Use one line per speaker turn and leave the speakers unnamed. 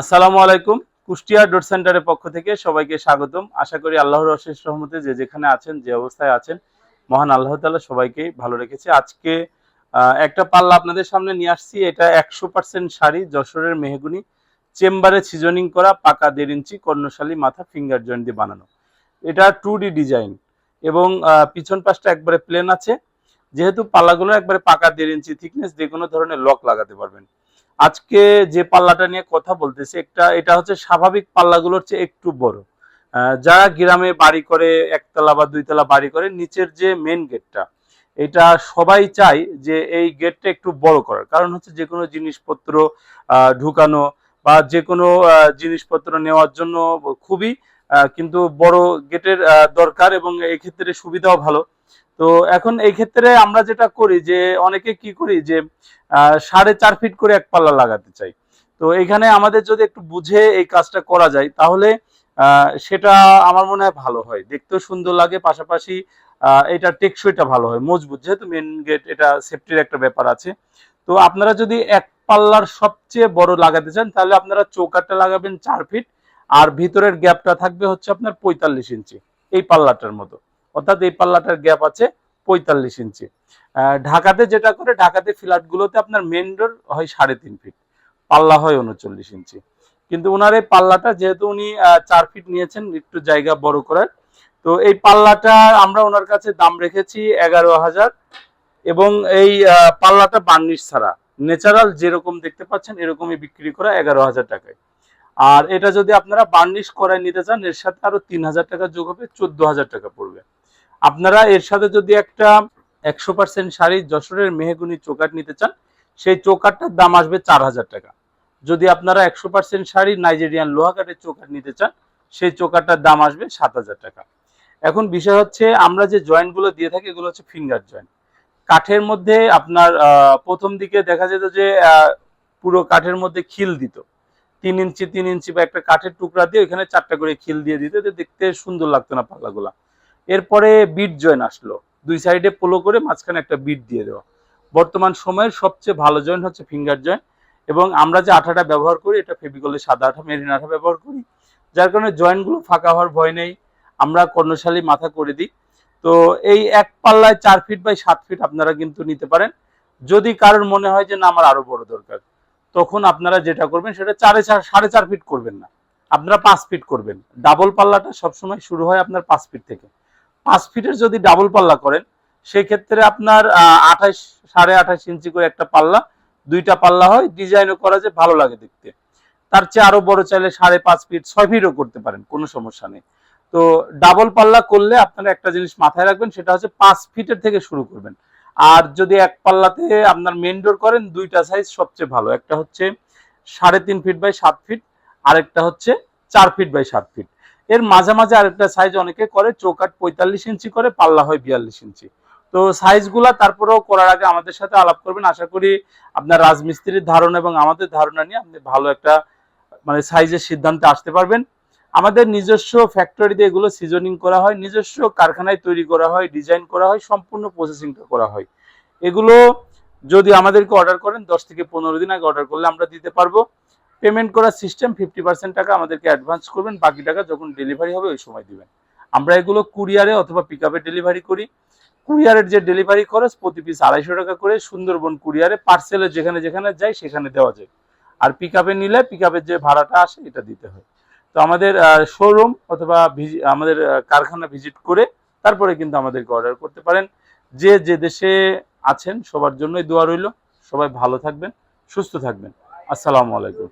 আসসালামু আলাইকুম। কুষ্টিয়া ডট সেন্টারের পক্ষ থেকে সবাইকে স্বাগতম। আশা করি আল্লাহর অশেষ রহমতে যে যেখানে আছেন, যে অবস্থায় আছেন, মহান আল্লাহ তাআলা সবাইকে ভালো রেখেছে। আজকে একটা পাল্লা আপনাদের সামনে নিয়ে আসছি। এটা একশো পার্সেন্ট শাড়ি, যশোরের মেহগুনি, চেম্বারে সিজনিং করা পাকা দেড় ইঞ্চি কর্ণশালী মাথা ফিঙ্গার জয়েন্ট দিয়ে বানানো। এটা টু ডি ডিজাইন এবং পিছন পাশটা একবারে প্লেন আছে। যেহেতু পাল্লাগুলো একবারে পাকা দেড় ইঞ্চি থিকনেস যে কোনো ধরনের লক লাগাতে পারবেন। আজকে যে পাল্লাটা নিয়ে কথা বলতেছি, একটা, এটা হচ্ছে স্বাভাবিক পাল্লাগুলোর চেয়ে একটু বড়। যারা গ্রামে বাড়ি করে, একতলা বা দুইতলা বাড়ি করে, নিচের যে মেন গেটটা এটা সবাই চায় যে এই গেটটা একটু বড় করার। কারণ হচ্ছে যে কোনো জিনিসপত্র ঢুকানো বা যে কোনো জিনিসপত্র নেওয়ার জন্য খুবই কিন্তু বড় গেটের দরকার এবং এই ক্ষেত্রে সুবিধাও ভালো। তো এখন এই ক্ষেত্রে আমরা যেটা করি যে অনেকে কি করি যে সাড়ে চার ফিট করে এক পাল্লা লাগাতে চাই। তো এখানে আমাদের যদি একটু বুঝে এই কাজটা করা যায়, তাহলে সেটা আমার মনে হয় ভালো হয়। দেখতেও সুন্দর লাগে, পাশাপাশি এটা টেকসইটা ভালো হয়, মজবুত। যেহেতু মেন গেট এটা সেফটির একটা ব্যাপার আছে। তো আপনারা যদি এক পাল্লার সবচেয়ে বড় লাগাতে চান, তাহলে আপনারা চৌকাটটা লাগাবেন চার ফিট, আর ভিতরের গ্যাপটা থাকবে হচ্ছে আপনার পঁয়তাল্লিশ ইঞ্চি, এই পাল্লাটার মতো। অর্থাৎ এই পাল্লাটার গ্যাপ আছে পঁয়তাল্লিশ ইঞ্চি ঢাকাতে যেটা করে, ঢাকাতে ফ্ল্যাট গুলোতে আপনার মেন ডোর হয় সাড়ে তিন ফিট পাল্লা হয় উনচল্লিশ ইঞ্চি কিন্তু ওনার এই পাল্লাটা যেহেতু উনি চার ফিট নিয়েছেন, একটু জায়গা বড় করার। তো এই পাল্লাটা আমরা ওনার কাছে দাম রেখেছি এগারো হাজার এবং এই পাল্লাটা বার্নিশ ছাড়া ন্যাচারাল যেরকম দেখতে পাচ্ছেন, এরকমই বিক্রি করা এগারো হাজার টাকায়। আর এটা যদি আপনারা বার্নিশ করায় নিতে চান, এর সাথে আরও তিন হাজার টাকা যোগ হবে, চোদ্দ হাজার টাকা পড়বে। আপনারা এর সাথে যদি একটা একশো পার্সেন্ট শাড়ি যশোরের মেহগুনি চৌকাট নিতে চান, সেই চৌকাটটার দাম আসবে চার হাজার টাকা। যদি আপনারা একশো পার্সেন্ট শাড়ি নাইজেরিয়ান লোহাকাটের চৌকাট নিতে চান, সেই চৌকাটটার দাম আসবে সাত হাজার টাকা। এখন বিষয় হচ্ছে, আমরা যে জয়েন্টগুলো দিয়ে থাকি, এগুলো হচ্ছে ফিঙ্গার জয়েন্ট। কাঠের মধ্যে আপনার প্রথম দিকে দেখা যেত যে পুরো কাঠের মধ্যে খিল দিত। তিন ইঞ্চি তিন ইঞ্চি বা একটা কাঠের টুকরা দিয়ে ওইখানে চারটা করে খিল দিয়ে দিত। দেখতে সুন্দর লাগতো না পাল্লাগুলা এরপরে বিট জয়েন আসলো। দুই সাইডে পোলো করে মাঝখানে একটা বিট দিয়ে দেওয়া। বর্তমান সময়ের সবচেয়ে ভালো জয়েন্ট হচ্ছে ফিঙ্গার জয়েন্ট এবং আমরা যে আঠাটা ব্যবহার করি, এটা ফেবিকলের সাদা আঠা, মেরিন আঠা ব্যবহার করি, যার কারণে জয়েন্টগুলো ফাঁকা হওয়ার ভয় নেই। আমরা কর্ণশালী মাথা করে দিই। তো এই এক পাল্লায় চার ফিট বাই সাত ফিট আপনারা কিন্তু নিতে পারেন। যদি কারোর মনে হয় যে না, আমার আরও বড় দরকার, তখন আপনারা যেটা করবেন, সেটা চারে চার, সাড়ে চার ফিট করবেন না। আপনারা পাঁচ ফিট করবেন। ডাবল পাল্লাটা সবসময় শুরু হয় আপনার পাঁচ ফিট থেকে। পাঁচ ফিটের যদি ডাবল পাল্লা করেন সেই ক্ষেত্রে আপনার আঠাশ সাড়ে আঠাশ ইঞ্চি করে একটা পাল্লা, দুইটা পাল্লা হয় ডিজাইনও করা যায়, ভালো লাগে দেখতে। তার চেয়ে আরও বড় চাইলে সাড়ে পাঁচ ফিট, ছয় ফিটও করতে পারেন, কোনো সমস্যা নেই। তো ডাবল পাল্লা করলে আপনারা একটা জিনিস মাথায় রাখবেন, সেটা হচ্ছে পাঁচ ফিটের থেকে শুরু করবেন। আর যদি এক পাল্লাতে আপনার মেন ডোর করেন, দুইটা সাইজ সবচেয়ে ভালো। একটা হচ্ছে সাড়ে তিন ফিট বাই সাত ফিট, আরেকটা হচ্ছে চার ফিট বাই সাত ফিট। এর মাঝামাঝি আরেকটা সাইজ অনেকে করে চৌকাট পঁয়তাল্লিশ ইঞ্চি করে, পাল্লা হয় বিয়াল্লিশ ইঞ্চি। তো সাইজগুলা তারপরেও করার আগে আমাদের সাথে আলাপ করবেন। আশা করি আপনার রাজমিস্ত্রির ধারণা এবং আমাদের ধারণা নিয়ে আপনি ভালো একটা মানে সাইজের সিদ্ধান্তে আসতে পারবেন। আমাদের নিজস্ব ফ্যাক্টরিতে এগুলো সিজনিং করা হয়, নিজস্ব কারখানায় তৈরি করা হয় ডিজাইন করা হয়, সম্পূর্ণ প্রসেসিংটা করা হয়। এগুলো যদি আমাদেরকে অর্ডার করেন, দশ থেকে পনেরো দিন আগে অর্ডার করলে আমরা দিতে পারব। পেমেন্ট করার সিস্টেম ফিফটি পার্সেন্ট টাকা আমাদেরকে অ্যাডভান্স করবেন, বাকি টাকা যখন ডেলিভারি হবে ওই সময় দিবেন। আমরা এগুলো কুরিয়ারে অথবা পিক ডেলিভারি করি। কুরিয়ারের যে ডেলিভারি খরচ, প্রতি পিস আড়াইশো টাকা করে সুন্দরবন কুরিয়ারে পার্সেলে যেখানে যেখানে যায়, সেখানে দেওয়া যায়। আর পিক নিলে পিক যে ভাড়াটা আসে, এটা দিতে হয়। তো আমাদের শোরুম অথবা আমাদের কারখানা ভিজিট করে তারপরে কিন্তু আমাদেরকে অর্ডার করতে পারেন। যে যে দেশে আছেন, সবার জন্যই দোয়া রইল। সবাই ভালো থাকবেন, সুস্থ থাকবেন। আসসালামু আলাইকুম।